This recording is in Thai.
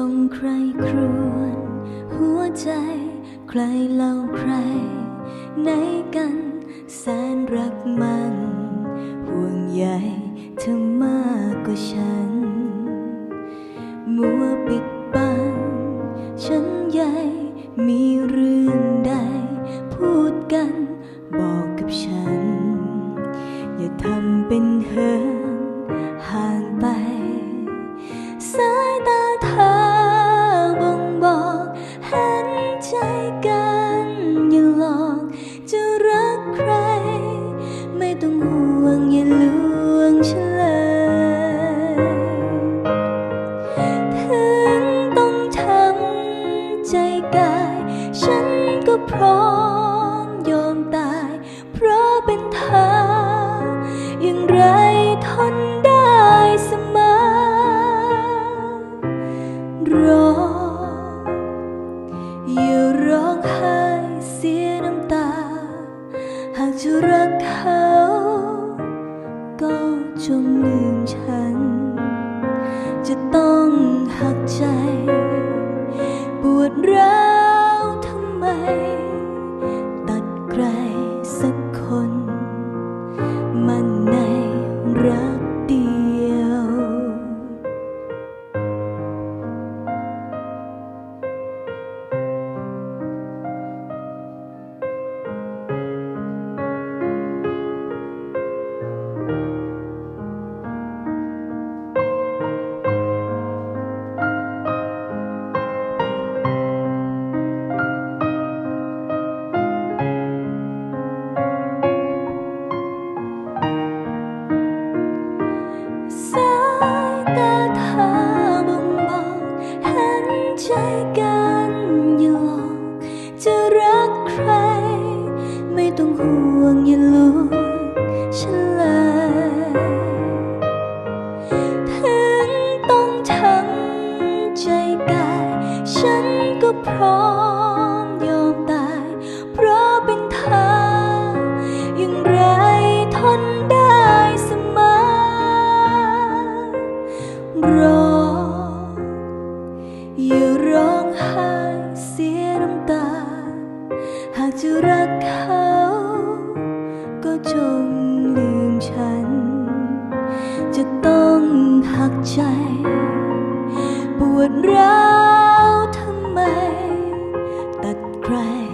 จงใครครวญหัวใจ ใครเล่าใคร ไหนกัน แสนรักมัน ห่วงใยเธอมากกว่าฉัน มัวปิดบังฉันใหญ่มีเรื่องใด พูดกันบอกกับฉัน อย่าทำเป็นเหินห่างไป สายตา ต้องห่วงอย่าลวงฉันเลยถึงต้องทำใจกาย ฉันก็พร้อมยอมตาย เพราะเป็นเธออย่างไรทนได้เสมอรออย่าร้องไห้เสียน้ำตา หากจะรักเขาก็ จงลืมฉัน จะต้องหักใจ ปวดร้าวทำไม ตัดใครสัก พร้อมยอมตาย เพราะเป็นเธออย่างไรทนได้เสมอรออย่าร้องไห้เสียน้ำตา หากจะรักเขา ก็จงลืมฉัน จะต้องหักใจ ปวดร้า Cry.